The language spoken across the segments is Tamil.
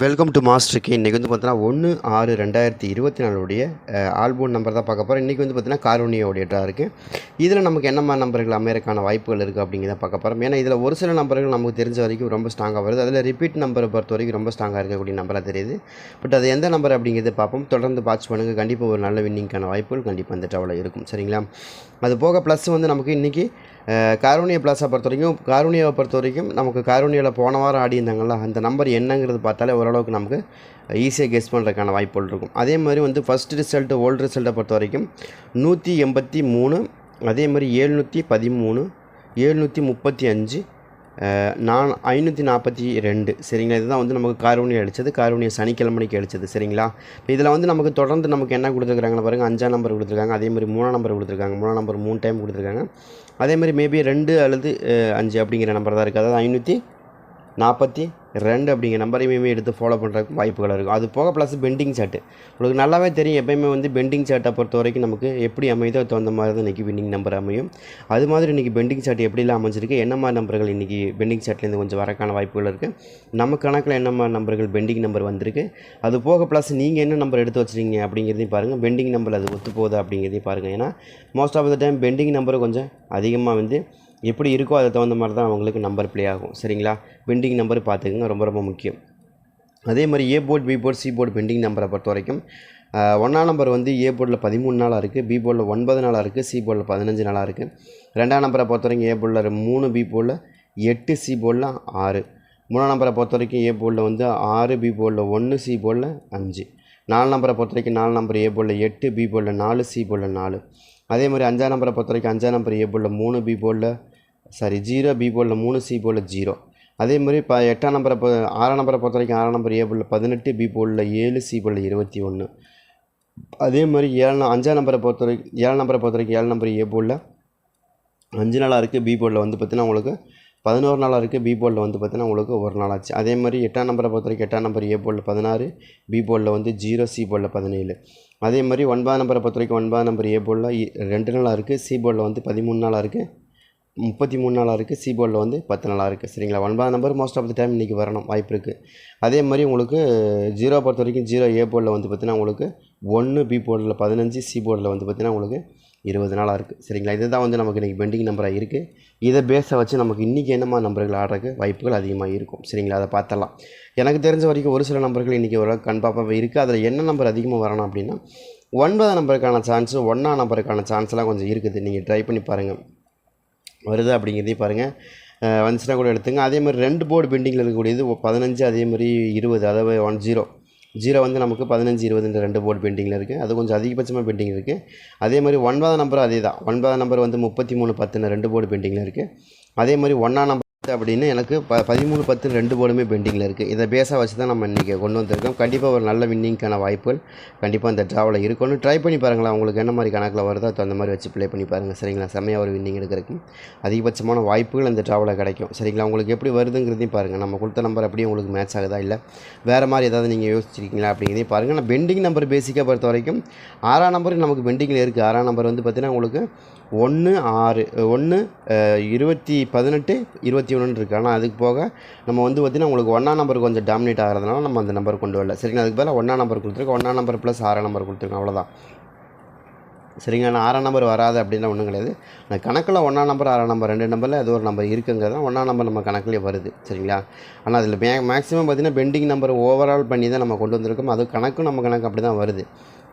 வெல்கம் டு மாஸ்டருக்கு இன்றைக்கி வந்து பார்த்தீங்கன்னா ஒன்று ஆறு ரெண்டாயிரத்தி இருபத்தி நாலுடைய ஆல்போன் நம்பர் தான் பார்க்க போகிறோம் இன்றைக்கி வந்து பார்த்தீங்கன்னா காரோனியோடைய ட்ரா இருக்குது இதில் நமக்கு என்னம்மா நம்பர்கள் அமையறக்கான வாய்ப்புகள் இருக்குது அப்படிங்கிறத பார்க்க போகிறோம் ஏன்னா இதில் ஒரு சில நம்பர்கள் நமக்கு தெரிஞ்ச வரைக்கும் ரொம்ப ஸ்ட்ராங்காக வருது. அதில் ரிப்பீட் நம்பரை பொறுத்த வரைக்கும் ரொம்ப ஸ்ட்ராங்காக இருக்கக்கூடிய நம்பராக தெரியுது. பட் அது எந்த நம்பர் அப்படிங்கிறத பார்ப்போம். தொடர்ந்து வாட்ச் பண்ணுங்கள் கண்டிப்பாக ஒரு நல்ல வின்னிங்க்கான வாய்ப்புகள் கண்டிப்பாக அந்த ட்ராவில் இருக்கும். சரிங்களா? அது போக ப்ளஸ் வந்து நமக்கு இன்றைக்கி காரோனியா பிளாஸை பொறுத்த வரைக்கும் காரோனியாவை பொறுத்த வரைக்கும் நமக்கு காரோனியாவில் போன வாரம் ஆடி இருந்தாங்களா அந்த நம்பர் என்னங்கிறது பார்த்தாலே ஓரளவுக்கு நமக்கு ஈஸியாக கெஸ் பண்ணுறதுக்கான வாய்ப்புகள் இருக்கும். அதே மாதிரி வந்து ஃபஸ்ட் ரிசல்ட்டு ஓல்டு ரிசல்ட்டை பொறுத்த வரைக்கும் நூற்றி எண்பத்தி மூணு அதே மாதிரி ஏழ்நூற்றி பதிமூணு ஏழ்நூற்றி முப்பத்தி அஞ்சு நான் ஐநூற்றி நாற்பத்தி ரெண்டு. சரிங்களா? இதுதான் வந்து நமக்கு கார்வனி அடித்தது காரூனியா சனிக்கிழமைக்கு அடித்தது சரிங்களா? இப்போ இதில் வந்து நமக்கு தொடர்ந்து நமக்கு என்ன கொடுத்துருக்காங்கன்னு பாருங்கள் அஞ்சாம் நம்பர் கொடுத்துருக்காங்க. அதே மாதிரி மூணாம் நம்பர் கொடுத்துருக்காங்க. மூணாம் நம்பர் மூணு டைம் கொடுத்துருக்காங்க. அதே மாதிரி மேபி ரெண்டு அல்லது அஞ்சு அப்படிங்கிற நம்பர் தான் இருக்குது அதாவது ஐநூற்றி நாற்பத்தி ரெண்டு அப்படிங்கிற நம்பரையுமே எடுத்து ஃபாலோ பண்ணுறதுக்கு வாய்ப்புகள் இருக்கும். அது போக ப்ளஸ் பெண்டிங் சார்ட்டு உங்களுக்கு நல்லாவே தெரியும் எப்பயுமே வந்து பெண்டிங் சார்ட்டை பொறுத்த வரைக்கும் நமக்கு எப்படி அமையுதோ தகுந்த மாதிரி தான் இன்றைக்கி வின்னிங் நம்பர் அமையும். அது மாதிரி இன்றைக்கி பெண்டிங் சார்ட் எப்படிலாம் அமைஞ்சிருக்கு என்ன மாதிரி நம்பர்கள் இன்றைக்கி பெண்டிங் சார்ட்லேருந்து கொஞ்சம் வரக்கான வாய்ப்புகள் இருக்குது நம்ம கணக்கில் என்ன மாதிரி நம்பர்கள் பெண்டிங் நம்பர் வந்திருக்கு அது போக ப்ளஸ் நீங்கள் என்ன நம்பர் எடுத்து வச்சுருக்கீங்க அப்படிங்கிறதையும் பாருங்கள் பெண்டிங் நம்பர் அது ஒத்து போகுது அப்படிங்கிறதையும் பாருங்கள் ஏன்னா most of the time pending number கொஞ்சம் அதிகமாக வந்து எப்படி இருக்கோ அதுக்கு தகுந்த மாதிரி தான் அவங்களுக்கு நம்பர் ப்ளே ஆகும். சரிங்களா? பெண்டிங் நம்பர் பார்த்துக்குங்க ரொம்ப ரொம்ப முக்கியம். அதே மாதிரி A board B board C board pending நம்பரை பொறுத்த வரைக்கும் ஒன்றாம் நம்பர் வந்து ஏ போர்டில் பதிமூணு நாளாக இருக்குது பி போர்டில் ஒன்பது நாளாக இருக்குது சி போர்டில் பதினஞ்சு நாளாக இருக்குது ரெண்டாம் நம்பரை பொறுத்த வரைக்கும் ஏ போர்டில் மூணு பி போர்டில் எட்டு சி போர்டில் ஆறு. மூணாம் நம்பரை பொறுத்த வரைக்கும் ஏ போர்டில் வந்து ஆறு பி போர்டில் ஒன்று சி போர்டில் அஞ்சு. நாலு நம்பரை பொறுத்த வரைக்கும் நாலு நம்பர் ஏ போர்டில் எட்டு பி போர்டில் நாலு சி போர்டில் நாலு. அதே மாதிரி அஞ்சாம் நம்பரை பொறுத்த வரைக்கும் அஞ்சாம் நம்பர் ஏ போர்டில் மூணு பி போர்டில் சாரி ஜீரோ பி போர்டில் மூணு சி போர்டில் ஜீரோ அதே மாதிரி இப்போ எட்டாம் நம்பரை பொ ஆறாம் நம்பரை பொறுத்த வரைக்கும் ஆறாம் நம்பர் ஏ போர்டில் பதினெட்டு பி போர்டில் ஏழு சி போர்டில் இருபத்தி ஒன்று அதே மாதிரி ஏழு அஞ்சாம் நம்பரை பொறுத்த வரைக்கும் ஏழு நம்பரை பொறுத்த வரைக்கும் ஏழு நம்பர் ஏ போர்டில் அஞ்சு நாளாக இருக்குது பி போர்டில் வந்து பார்த்தீங்கன்னா உங்களுக்கு பதினோரு நாளாக இருக்குது பி போர்டில் வந்து பார்த்தீங்கன்னா உங்களுக்கு ஒரு நாள் ஆச்சு. அதே மாதிரி எட்டாம் நம்பரை பொறுத்த வரைக்கும் எட்டாம் நம்பர் ஏ போர்டில் பதினாறு பி போர்டில் வந்து ஜீரோ சி போர்டில் பதினேழு. அதே மாதிரி ஒன்பதாம் நம்பரை பொறுத்த வரைக்கும் ஒன்பதாம் நம்பர் ஏ போர்டில் ரெண்டு நாளாக இருக்குது சி போர்டில் வந்து பதிமூணு நாளாக இருக்குது முப்பத்தி மூணு நாளாக இருக்குது சி போர்டில் வந்து பத்து நாளாக இருக்குது சரிங்களா? ஒன்பதாம் number most of the time இன்றைக்கி வரணும். வாய்ப்பு இருக்குது அதே மாதிரி உங்களுக்கு ஜீரோ பொறுத்த வரைக்கும் ஜீரோ ஏ போர்டில் வந்து பார்த்தீங்கன்னா உங்களுக்கு ஒன்று பி போர்டில் பதினஞ்சு சி போர்டில் வந்து பார்த்தீங்கன்னா உங்களுக்கு இருபது நாளாக இருக்குது சரிங்களா? இதுதான் வந்து நமக்கு இன்றைக்கி பெண்டிங் நம்பராக இருக்குது இதை பேஸை வச்சு நமக்கு இன்றைக்கி என்னமா நம்பர்கள் ஆடுறதுக்கு வாய்ப்புகள் அதிகமாக இருக்கும். சரிங்களா? அதை பார்த்தலாம் எனக்கு தெரிஞ்ச வரைக்கும் ஒரு சில நம்பர்கள் இன்றைக்கி ஒரு கன்பாப்பாக இருக்குது அதில் என்ன நம்பர் அதிகமாக வரணும் அப்படின்னா ஒன்பதாம் நம்பருக்கான சான்ஸு ஒன்றாம் நம்பருக்கான சான்ஸ்லாம் கொஞ்சம் இருக்குது. நீங்கள் ட்ரை பண்ணி பாருங்கள் வருது அப்படிங்கிறதையும் பாருங்கள் வந்துச்சுன்னா கூட எடுத்துங்க. அதே மாதிரி ரெண்டு போர்டு பெண்டிங்கில் இருக்கக்கூடியது பதினஞ்சு அதே மாதிரி இருபது அதாவது ஒன் ஜீரோ. ஜீரோ வந்து நமக்கு பதினஞ்சு இருபதுன்ற ரெண்டு போர்டு பெண்டிங்கில் இருக்குது அது கொஞ்சம் அதிகபட்சமாக பெண்டிங் இருக்குது அதே மாதிரி ஒன்பதாம் நம்பர் அதே தான். ஒன்பதாம் நம்பர் வந்து முப்பத்தி மூணு பத்துன்னு ரெண்டு போர்டு பெண்டிங்கில் இருக்குது அதே மாதிரி ஒன்றாம் நம்பர் அப்படின்னு எனக்கு ப பதிமூணு பத்து ரெண்டு போர்டுமே பெண்டிங்கில் இருக்குது இதை பேஸாக வச்சு தான் நம்ம இன்றைக்கி கொண்டு வந்திருக்கோம். கண்டிப்பாக ஒரு நல்ல வின்னிங்க்கான வாய்ப்புகள் கண்டிப்பாக அந்த ட்ராவில் இருக்கணும். ட்ரை பண்ணி பாருங்களேன் உங்களுக்கு என்ன மாதிரி கணக்கில் வருதோ அந்த மாதிரி வச்சு ப்ளே பண்ணி பாருங்கள் சரிங்களா? செம்மையாக ஒரு வின்னிங் எடுக்கிறதுக்கு. அதிகபட்சமான வாய்ப்புகள் அந்த ட்ராவில் கிடைக்கும். சரிங்களா? உங்களுக்கு எப்படி வருதுங்கிறதையும் பாருங்கள் நம்ம கொடுத்த நம்பர் அப்படியே உங்களுக்கு மேட்ச் ஆகுதா? இல்லை வேறு மாதிரி ஏதாவது நீங்கள் யோசிச்சிருக்கீங்களா அப்படிங்கிறதையும் பாருங்கள் நான் பெண்டிங் நம்பர் பேசிக்காக பொறுத்த வரைக்கும் ஆறாம் நம்பர் நமக்கு பெண்டிங்கில் இருக்குது ஆறாம் நம்பர் வந்து பார்த்திங்கன்னா உங்களுக்கு ஒன்று ஆறு ஒன்று இருபத்தி பதினெட்டு இருபத்தி ஒன்றுன்னு இருக்குது ஆனால் அதுக்கு போக நம்ம வந்து பார்த்திங்கன்னா உங்களுக்கு ஒன்றாம் நம்பர் கொஞ்சம் டாமினேட் ஆகிறதுனால நம்ம அந்த நம்பர் கொண்டு வரல. சரிங்களா? அதுக்கு பதிலாக ஒன்றாம் நம்பர் கொடுத்துருக்கோம். ஒன்றாம் நம்பர் ப்ளஸ் ஆறாம் நம்பர் கொடுத்துருக்கோம். அவ்வளோதான் சரிங்க நான் ஆறாம் நம்பர் வராது அப்படின்லாம் ஒன்றும் கிடையாது. நான் கணக்கில் ஒன்றாம் நம்பர் ஆறாம் நம்பர் ரெண்டு நம்பரில் ஏதோ ஒரு நம்பர் இருக்குங்கிறது தான் ஒன்றாம் நம்பர் நம்ம கணக்குலேயே வருது. சரிங்களா? ஆனால் அதில் மே மேக்ஸிமம் பார்த்திங்கன்னா பெண்டிங் நம்பர் ஓவரால் பண்ணி தான் நம்ம கொண்டு வந்திருக்கோம். அது கணக்கும் நம்ம கணக்கு அப்படி தான் வருது.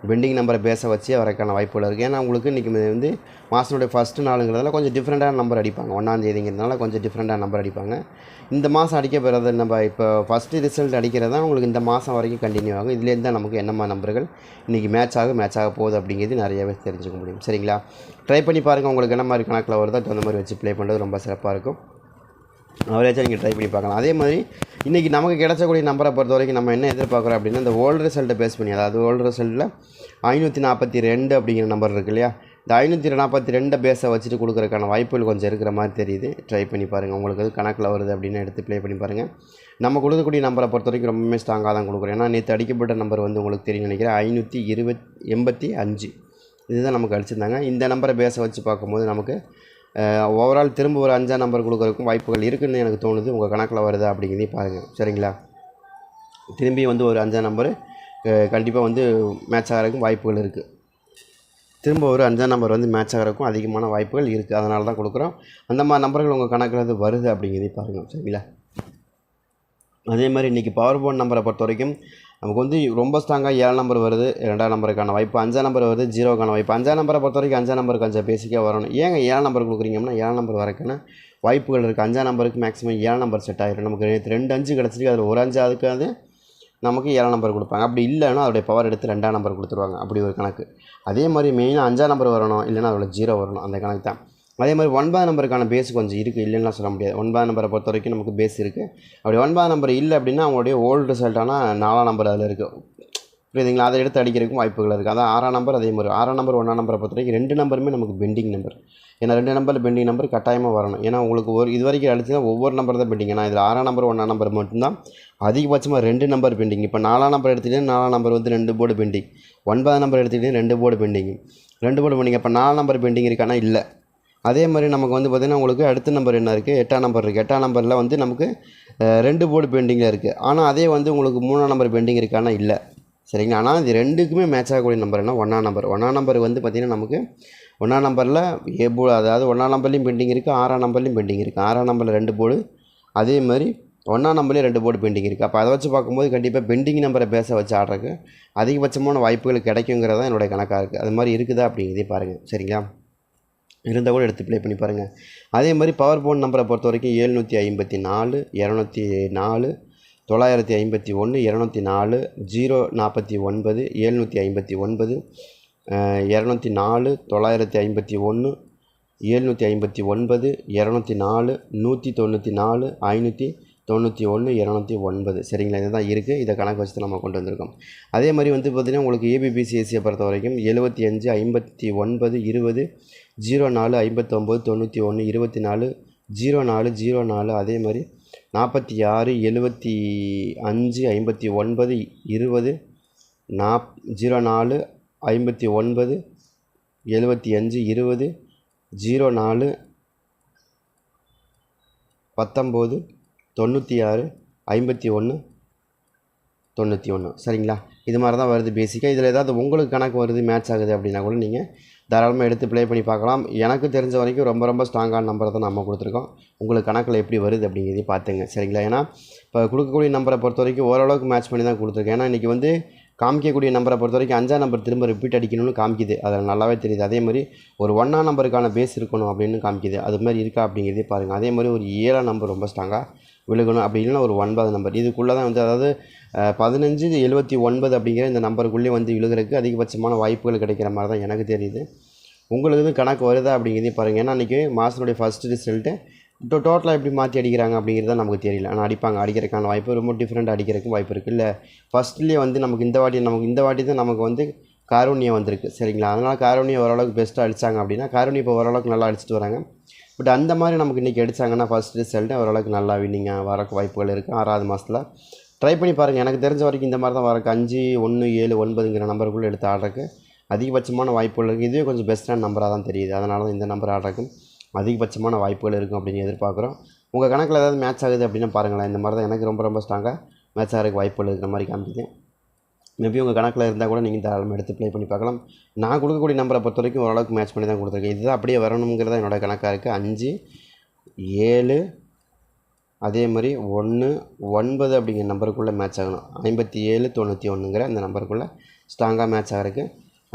பெண்டிங் நம்பரை பேச வச்சு வரக்கான வாய்ப்புகள் இருக்குது ஏன்னா உங்களுக்கு இன்றைக்கி வந்து மாதனுடைய ஃபஸ்ட்டு நாளுங்கிறதுனால கொஞ்சம் டிஃப்ரெண்ட்டான நம்பர் அடிப்பாங்க. ஒன்றாந்தேதிங்கிறதுனால கொஞ்சம் டிஃப்ரெண்ட்டான நம்பர் அடிப்பாங்க. இந்த மாதம் அடிக்க போகிறது நம்ம இப்போ ஃபஸ்ட்டு ரிசல்ட் அடிக்கிறது தான் உங்களுக்கு இந்த மாதம் வரைக்கும் கண்டினியூ ஆகும். இதுலேருந்து தான் நமக்கு என்னம்மா நம்பர்கள் இன்றைக்கி மேட்ச் ஆகும் மேட்ச் ஆக போகுது அப்படிங்கிறது நிறையவே தெரிஞ்சுக்க முடியும். சரிங்களா? ட்ரை பண்ணி பாருங்கள் உங்களுக்கு என்ன மாதிரி கணக்கில் வருதோ அந்த மாதிரி வச்சு ப்ளே பண்ணுறது ரொம்ப சிறப்பாக இருக்கும். அவரேச்சும் நீங்கள் ட்ரை பண்ணி பார்க்கலாம். அதே மாதிரி இன்றைக்கி நமக்கு கிடைச்சக்கூடிய நம்பரை பொறுத்த வரைக்கும் நம்ம என்ன எதிர்பார்க்குறோம் அப்படின்னா இந்த ஓல்டு ரிசல்ட்டை பேஸ் பண்ணி அதாவது ஓல்டு ரிசல்ட்டில் ஐநூற்றி நாற்பத்தி ரெண்டு அப்படிங்கிற நம்பர் இருக்கு இல்லையா? இந்த ஐநூற்றி நாற்பத்தி ரெண்டை பேஸை வச்சுட்டு கொடுக்குறதுக்கான வாய்ப்புகள் கொஞ்சம் இருக்கிற மாதிரி தெரியுது. ட்ரை பண்ணி பாருங்கள் உங்களுக்கு அது கணக்கில் வருது அப்படின்னு எடுத்து ப்ளே பண்ணி பாருங்கள் நம்ம கொடுக்கக்கூடிய நம்பரை பொறுத்த வரைக்கும் ரொம்பவுமே ஸ்ட்ராங்காக தான் கொடுக்குறோம். ஏன்னா நேற்று அடிக்கப்பட்ட நம்பர் வந்து உங்களுக்கு தெரியும் நினைக்கிறேன். ஐநூற்றி இருபத் எண்பத்தி அஞ்சு. இதுதான் நமக்கு அடிச்சிருந்தாங்க. இந்த நம்பரை பேஸை வச்சு பார்க்கும்போது நமக்கு ஓவரால் திரும்ப ஒரு அஞ்சாம் நம்பர் கொடுக்குறதுக்கும் வாய்ப்புகள் இருக்குதுன்னு எனக்கு தோணுது. உங்கள் கணக்கில் வருதா அப்படிங்கிறதையும் பாருங்கள் சரிங்களா? திரும்பி வந்து ஒரு அஞ்சாம் நம்பரு கண்டிப்பாக வந்து மேட்ச் ஆகிறதுக்கும் வாய்ப்புகள் இருக்குது திரும்ப ஒரு அஞ்சாம் நம்பர் வந்து மேட்ச் ஆகிறதுக்கும் அதிகமான வாய்ப்புகள் இருக்குது அதனால தான் கொடுக்குறோம். அந்த மாதிரி நம்பர்கள் உங்கள் கணக்கில் அது வருது அப்படிங்கிறதையும் பாருங்கள் சரிங்களா? அதே மாதிரி இன்றைக்கி பவர் போர்ட் நம்பரை பொறுத்த வரைக்கும் நமக்கு வந்து ரொம்ப ஸ்ட்ராங்காக ஏழு நம்பர் வருது ரெண்டாம் நம்பருக்கான வாய்ப்பு அஞ்சாம் நம்பர் வருது ஜீரோக்கான வாய்ப்பு. அஞ்சாம் நம்பரை பொறுத்த வரைக்கும் அஞ்சாம் நம்பர் கொஞ்சம் பேசிக்காக வரணும். ஏங்க ஏழாம் நம்பர் கொடுக்குறீங்கன்னா ஏழாம் நம்பர் வரக்கான வாய்ப்புகள் இருக்குது அஞ்சாம் நம்பருக்கு மேக்ஸிமம் ஏழாம் நம்பர் செட் ஆகிடும் நமக்கு நேற்று ரெண்டு அஞ்சு கிடச்சிருக்கு. அதில் ஒரு அஞ்சு அதுக்காவது நமக்கு ஏழாம் நம்பர் கொடுப்பாங்க. அப்படி இல்லைன்னா அதோடைய பவர் எடுத்து ரெண்டாம் நம்பர் கொடுத்துருவாங்க. அப்படி ஒரு கணக்கு. அதே மாதிரி மெயினாக அஞ்சாம் நம்பர் வரணும். இல்லைன்னா அதோட ஜீரோ வரணும். அந்த கணக்கு தான். அதே மாதிரி ஒன்பதாம் நம்பருக்கான பேஸ் கொஞ்சம் இருக்குது இல்லைன்னா சொல்ல முடியாது. ஒன்பது நம்பரை பொறுத்த வரைக்கும் நமக்கு பேஸ் இருக்குது அப்படி ஒன்பதாம் நம்பர் இல்லை அப்படின்னா அவங்களுடைய ஓல்டு ரிசல்ட்டான நாலாம் நம்பர் அதில் இருக்குது புரியுதுங்களா? அதை எடுத்து அடிக்கிறதுக்கும் வாய்ப்புகள் இருக்குது அதான் ஆறாம் நம்பர் அதே மாதிரி ஆறாம் நம்பர் ஒன்றாம் நம்பரை பொறுத்த வரைக்கும் ரெண்டு நம்பருமே நமக்கு பெண்டிங் நம்பர் ஏன்னா ரெண்டு நம்பர் பெண்டிங் நம்பர் கட்டாயமாக வரணும். ஏன்னா உங்களுக்கு ஒரு இது வரைக்கும் அடிச்சுன்னா ஒவ்வொரு நம்பர் தான் பெண்டிங் ஏன்னா இதில் ஆறாம் நம்பர் ஒன்றாம் நம்பர் மட்டும்தான் அதிகபட்சமாக ரெண்டு நம்பர் பெண்டிங் இப்போ நாலாம் நம்பர் எடுத்துக்கிட்டே நாலாம் நம்பர் வந்து ரெண்டு போர்டு பெண்டிங் ஒன்பதாம் நம்பர் எடுத்துக்கிட்டே ரெண்டு போர்டு பெண்டிங் ரெண்டு போர்டு பெண்டிங் அப்போ நாலாம் நம்பர் பெண்டிங் இருக்கானா? இல்லை. அதே மாதிரி நமக்கு வந்து பார்த்திங்கன்னா உங்களுக்கு அடுத்த நம்பர் என்ன இருக்குது எட்டாம் நம்பர் இருக்குது எட்டாம் நம்பரில் வந்து நமக்கு ரெண்டு போர்டு பெயிண்டிங்கில் இருக்குது ஆனால் அதே வந்து உங்களுக்கு மூணாம் நம்பர் பெண்டிங் இருக்கானா இல்லை. சரிங்களா? ஆனால் இது ரெண்டுக்குமே மேட்ச் ஆகக்கூடிய நம்பர் என்ன? ஒன்றாம் நம்பர் ஒன்றாம் நம்பர் வந்து பார்த்திங்கன்னா நமக்கு ஒன்றாம் நம்பரில் ஏ போர்டு அதாவது ஒன்றாம் நம்பர்லேயும் பெண்டிங் இருக்குது ஆறாம் நம்பர்லேயும் பெண்டிங் இருக்குது ஆறாம் நம்பரில் ரெண்டு போர்டு அதே மாதிரி ஒன்றாம் நம்பர்லேயும் ரெண்டு போர்டு பெண்டிங் இருக்குது அப்போ அதை வச்சு பார்க்கும்போது கண்டிப்பாக பெண்டிங் நம்பரை பேச வச்சு ஆடுறதுக்கு அதிகபட்சமான வாய்ப்புகள் கிடைக்குங்கிறது தான் என்னுடைய கணக்காக இருக்குது அது மாதிரி இருக்குதா அப்படிங்கிறதே பாருங்கள் சரிங்களா? இருந்தால் கூட எடுத்து ப்ளே பண்ணி பாருங்கள் அதே மாதிரி பவர் போன் நம்பரை பொறுத்த வரைக்கும் ஏழ்நூற்றி ஐம்பத்தி நாலு இரநூத்தி நாலு தொள்ளாயிரத்தி ஐம்பத்தி ஒன்று இரநூத்தி நாலு ஜீரோ நாற்பத்தி ஒன்பது ஏழ்நூற்றி ஐம்பத்தி ஒன்பது இரநூத்தி நாலு தொள்ளாயிரத்தி ஐம்பத்தி ஒன்று ஏழ்நூற்றி ஐம்பத்தி ஒன்பது இரநூத்தி நாலு நூற்றி தொண்ணூற்றி நாலு ஐநூற்றி தொண்ணூற்றி ஒன்று இரநூத்தி ஒன்பது. சரிங்களா? இதுதான் இருக்குது இதை கணக்கு வச்சு நம்ம கொண்டு வந்திருக்கோம். அதே மாதிரி வந்து பார்த்திங்கன்னா உங்களுக்கு ஏபிபிசிஎஸ்சியை பொறுத்த வரைக்கும் எழுபத்தி அஞ்சு ஐம்பத்தி ஒன்பது இருபது ஜீரோ நாலு ஐம்பத்தொம்போது தொண்ணூற்றி ஒன்று இருபத்தி நாலு ஜீரோ நாலு ஜீரோ நாலு. அதே மாதிரி நாற்பத்தி ஆறு எழுபத்தி அஞ்சு ஐம்பத்தி ஒன்பது இருபது நாப் ஜீரோ நாலு ஐம்பத்தி ஒன்பது எழுபத்தி அஞ்சு இருபது ஜீரோ நாலு பத்தொம்போது தொண்ணூற்றி ஆறு ஐம்பத்தி ஒன்று தொண்ணூற்றி ஒன்று சரிங்களா? இது மாதிரி தான் வருது பேசிக்காக இதில் ஏதாவது உங்களுக்கு கணக்கு வருது மேட்ச் ஆகுது அப்படின்னா கூட நீங்கள் தாராளமாக எடுத்து ப்ளே பண்ணி பார்க்கலாம். எனக்கு தெரிஞ்ச வரைக்கும் ரொம்ப ரொம்ப ஸ்ட்ராங்கான நம்பரை தான் நம்ம கொடுத்துருக்கோம். உங்களுக்கு கணக்கில் எப்படி வருது அப்படிங்கிறதையும் பார்த்துங்க. சரிங்களா? ஏன்னா இப்போ கொடுக்கக்கூடிய நம்பரை பொறுத்த வரைக்கும் ஓரளவுக்கு மேட்ச் பண்ணி தான் கொடுத்துருக்கேன். ஏன்னா இன்றைக்கி வந்து காமிக்கக்கூடிய நம்பரை பொறுத்த வரைக்கும் அஞ்சாம் நம்பர் திரும்ப ரிப்பீட் அடிக்கணும்னு காமிக்குது. அதில் நல்லாவே தெரியுது. அதே மாதிரி ஒரு ஒன்றாம் நம்பருக்கான பேஸ் இருக்கணும் அப்படின்னு காமிக்குது. அது மாதிரி இருக்கா அப்படிங்கிறதே பாருங்கள் அதே மாதிரி ஒரு ஏழாம் நம்பர் ரொம்ப ஸ்ட்ராங்காக விழுகணும் அப்படி இல்லைன்னா ஒரு ஒன்பது நம்பர் இதுக்குள்ளே தான் வந்து அதாவது பதினஞ்சு எழுபத்தி ஒன்பது அப்படிங்கிற இந்த நம்பருக்குள்ளே வந்து விழுகிறதுக்கு அதிகபட்சமான வாய்ப்புகள் கிடைக்கிற மாதிரி தான் எனக்கு தெரியுது. உங்களுக்கு இது கணக்கு வருதா அப்படிங்கிறதையும் பாருங்கள் ஏன்னா அன்றைக்கி மாதத்துடைய ஃபஸ்ட்டு ரிசல்ட்டு டோ டோட்டலாக எப்படி மாற்றி அடிக்கிறாங்க அப்படிங்கிறது தான் நமக்கு தெரியல. ஆனால் அடிப்பாங்க. அடிக்கிறதுக்கான வாய்ப்பு ரொம்ப டிஃப்ரெண்ட் அடிக்கிறதுக்கு வாய்ப்பு இருக்குது இல்லை ஃபஸ்ட்லேயே வந்து நமக்கு இந்த வாட்டி நமக்கு இந்த வாட்டி தான் நமக்கு வந்து காரூணியம் வந்திருக்கு. சரிங்களா? அதனால் காரூணியம் ஓரளவுக்கு பெஸ்ட்டாக அடித்தாங்க அப்படின்னா காரூணி இப்போ ஓரளவுக்கு நல்லா அடிச்சிட்டு வராங்க. பட் அந்த மாதிரி நமக்கு இன்றைக்கி அடித்தாங்கன்னா ஃபஸ்ட் ரிசல்ட்டு ஓரளவுக்கு நல்லா வின்னிங்காக வரக்கு வாய்ப்புகள் இருக்குது ஆறாவது மாதத்தில் ட்ரை பண்ணி பாருங்கள் எனக்கு தெரிஞ்ச வரைக்கும் இந்த மாதிரி தான் வரக்கு அஞ்சு ஒன்று ஏழு ஒன்பதுங்கிற நம்பருக்குள்ளே எடுத்து ஆடுறதுக்கு அதிகபட்சமான வாய்ப்புகள் இருக்குது இதுவே கொஞ்சம் பெஸ்ட்டான நம்பராக தான் தெரியுது. அதனால தான் இந்த நம்பர் ஆடுறக்கு அதிகபட்சமான வாய்ப்புகள் இருக்கும் அப்படின்னு எதிர்பார்க்குறோம். உங்கள் கணக்கில் ஏதாவது மேட்ச் ஆகுது அப்படின்னு பாருங்களேன். இந்த மாதிரி தான் எனக்கு ரொம்ப ரொம்ப ஸ்ட்ராங்காக மேட்ச் ஆகிறதுக்கு வாய்ப்புகள் இருக்கிற மாதிரி காமிக்குது. மேபி உங்கள் கணக்கில் இருந்தால் கூட நீங்கள் தாராளமாக எடுத்து ப்ளே பண்ணி பார்க்கலாம். நான் கொடுக்கக்கூடிய நம்பரை பொறுத்த வரைக்கும் ஓரளவுக்கு மேட்ச் பண்ணி தான் கொடுத்துருக்கேன். இதுதான் அப்படியே வரணுங்கிறத என்னோட கணக்காக இருக்குது அஞ்சு ஏழு அதே மாதிரி ஒன்று ஒன்பது அப்படிங்கிற நம்பருக்குள்ளே மேட்ச் ஆகணும். ஐம்பத்தி ஏழு தொண்ணூற்றி ஒன்றுங்கிற அந்த நம்பருக்குள்ளே ஸ்ட்ராங்காக மேட்ச் ஆகிறதுக்கு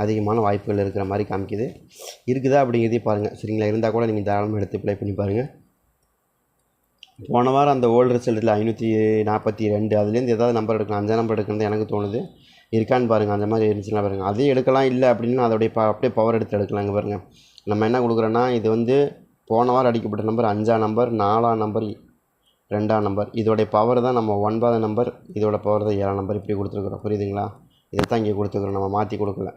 அதிகமான வாய்ப்புகள் இருக்கிற மாதிரி காமிக்குது. இருக்குதா அப்படிங்கிறதையும் பாருங்கள் சரிங்களா? இருந்தால் கூட நீங்கள் தாராளமாக எடுத்து ப்ளே பண்ணி பாருங்கள் போன வாரம் அந்த ஓல்டு ரிசல்ட்டில் ஐநூற்றி நாற்பத்தி ரெண்டு. அதுலேருந்து ஏதாவது நம்பர் எடுக்கலாம். அஞ்சாம் நம்பர் எடுக்கணும் எனக்கு தோணுது. இருக்கான்னு பாருங்கள் அந்த மாதிரி இருந்துச்சுன்னா பாருங்கள் அதையும் எடுக்கலாம் இல்லை அப்படின்னு அதோடைய ப அப்படியே பவர் எடுத்து எடுக்கலாங்க பாருங்கள் நம்ம என்ன கொடுக்குறோன்னா இது வந்து போன வாரம் அடிக்கப்பட்ட நம்பர் அஞ்சாம் நம்பர் நாலாம் நம்பர் ரெண்டாம் நம்பர் இதோடைய பவர் தான் நம்ம ஒன்பதாம் நம்பர் இதோட பவர் தான் ஏழாம் நம்பர் இப்படி கொடுத்துருக்குறோம். புரியுதுங்களா? இதை தான் இங்கே கொடுத்துருக்குறோம். நம்ம மாற்றி கொடுக்கல.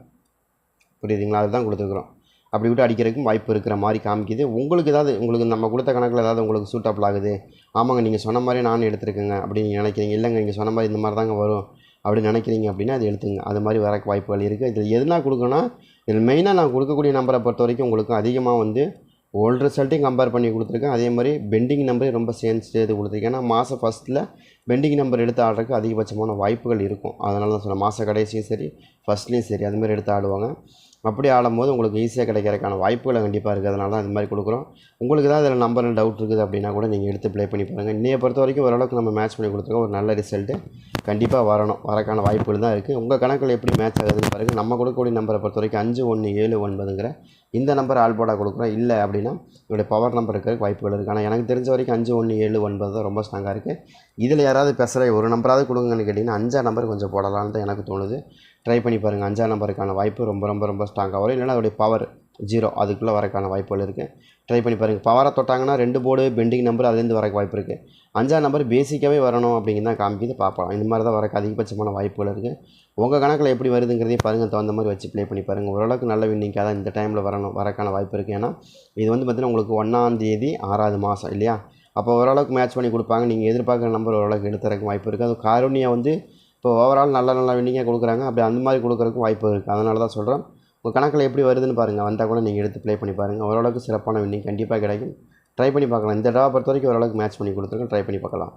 புரியுதுங்களா? அதுதான் கொடுத்துருக்குறோம். அப்படி விட்டு அடிக்கிறதுக்கும் வாய்ப்பு இருக்கிற மாதிரி காமிக்குது. உங்களுக்கு ஏதாவது உங்களுக்கு நம்ம கொடுத்த கணக்கில் ஏதாவது உங்களுக்கு சூட்டபிள் ஆகுது? ஆமாங்க நீங்கள் சொன்ன மாதிரி நானும் எடுத்துருக்கேங்க அப்படின்னு நீங்கள் நினைக்கிறீங்க. இல்லைங்க நீங்கள் சொன்ன மாதிரி இந்த மாதிரி தாங்க வரும். அப்படின்னு நினைக்கிறீங்க அப்படின்னா அது எடுத்துங்க. அது மாதிரி வர வாய்ப்புகள் இருக்குது இதில் எதுனா கொடுக்கணும்னா இதில் மெயினாக நான் கொடுக்கக்கூடிய நம்பரை பொறுத்த வரைக்கும் உங்களுக்கு அதிகமாக வந்து ஓல்டு ரிசல்ட்டையும் கம்பேர் பண்ணி கொடுத்துருக்கேன். அதே மாதிரி பெண்டிங் நம்பரையும் ரொம்ப சேர்ந்து இது கொடுத்துருக்கேன். ஏன்னா மாதம் ஃபஸ்ட்டில் பெண்டிங் நம்பர் எடுத்து ஆடுறதுக்கு அதிகபட்சமான வாய்ப்புகள் இருக்கும். அதனால தான் சொன்னேன் மாத கடைசியும் சரி ஃபஸ்ட்லேயும் சரி அதுமாதிரி எடுத்து ஆடுவாங்க. அப்படி ஆடும்போது உங்களுக்கு ஈஸியாக கிடைக்கிறதுக்கான வாய்ப்புகளை கண்டிப்பாக இருக்குது அதனால தான் இது மாதிரி கொடுக்குறோம். உங்களுக்கு தான் இதில் நம்பரில் டவுட் இருக்குது அப்படின்னா கூட நீங்கள் எடுத்து ப்ளே பண்ணி பாருங்கள் இன்னையை பொறுத்த வரைக்கும் ஓரளவுக்கு நம்ம மேட்ச் பண்ணி கொடுத்துருக்கோம். ஒரு நல்ல ரிசல்ட்டு கண்டிப்பாக வரணும். வரக்கான வாய்ப்புகள் தான் இருக்குது உங்கள் கணக்கில் எப்படி மேட்ச் ஆகுதுன்னு பாருங்கள் நம்ம கொடுக்கக்கூடிய நம்பரை பொறுத்த வரைக்கும் அஞ்சு ஒன்று ஏழு ஒன்பதுங்கிற இந்த நம்பர் ஆல்போர்டாக கொடுக்குறோம். இல்லை அப்படின்னா என்னுடைய பவர் நம்பர் இருக்கிறதுக்கு வாய்ப்புகள் இருக்குது ஆனால் எனக்கு தெரிஞ்ச வரைக்கும் அஞ்சு ஒன்று ஏழு ஒன்பது தான் ரொம்ப ஸ்ட்ராங்காக இருக்குது இதில் யாராவது பேசுகிற ஒரு நம்பராவது கொடுங்கன்னு கேட்டிங்கன்னா அஞ்சா நம்பர் கொஞ்சம் போடலான்னு தான் எனக்கு தோணுது. ட்ரை பண்ணி பாருங்கள் அஞ்சாம் நம்பருக்கான வாய்ப்பு ரொம்ப ரொம்ப ரொம்ப ஸ்ட்ராங்காக வரும். இல்லைன்னா அதோடைய பவர் ஜீரோ அதுக்குள்ளே வரக்கான வாய்ப்புகள் இருக்குது ட்ரை பண்ணி பாருங்கள் பவரை தொட்டாங்கன்னா ரெண்டு போர்டு பெண்டிங் நம்பர் அதுலேருந்து வரக்கு வாய்ப்பு இருக்குது அஞ்சாம் நம்பர் பேசிக்காகவே வரணும் அப்படின்னு தான் காமிக்கிது. பார்ப்போம். இந்த மாதிரி தான் வரக்கு அதிகபட்சமான வாய்ப்புகள் இருக்குது உங்கள் கணக்கில் எப்படி வருதுங்கிறதையும் பாருங்கள் தகுந்த மாதிரி வச்சு ப்ளே பண்ணி பாருங்கள் ஓரளவுக்கு நல்ல வின்னிங்காக தான் இந்த டைமில் வரணும் வரக்கான வாய்ப்பு இருக்குது ஏன்னா இது வந்து பார்த்திங்கன்னா உங்களுக்கு ஒன்றாந்தேதி ஆறாவது மாதம் இல்லையா? அப்போ ஓரளவுக்கு மேட்ச் பண்ணி கொடுப்பாங்க. நீங்கள் எதிர்பார்க்குற நம்பர் ஓரளவுக்கு எடுத்துறக்கு வாய்ப்பு இருக்குது அது காரூனியா வந்து இப்போ ஓவரால் நல்ல நல்ல வின்னிங்காக கொடுக்குறாங்க. அப்படி அந்த மாதிரி கொடுக்குறதுக்கும் வாய்ப்பு இருக்குது அதனால தான் சொல்கிறேன் உங்கள் கணக்கில் எப்படி வருதுன்னு பாருங்கள் வந்தால் கூட நீங்கள் எடுத்து ப்ளே பண்ணி பாருங்கள் ஓரளவுக்கு சிறப்பான வின்னிங் கண்டிப்பாக கிடைக்கும். ட்ரை பண்ணி பார்க்கலாம். இந்த ட்ரா பொறுத்த வரைக்கும் ஓரளவுக்கு மேட்ச் பண்ணி கொடுத்துருக்கோம் ட்ரை பண்ணி பார்க்கலாம்.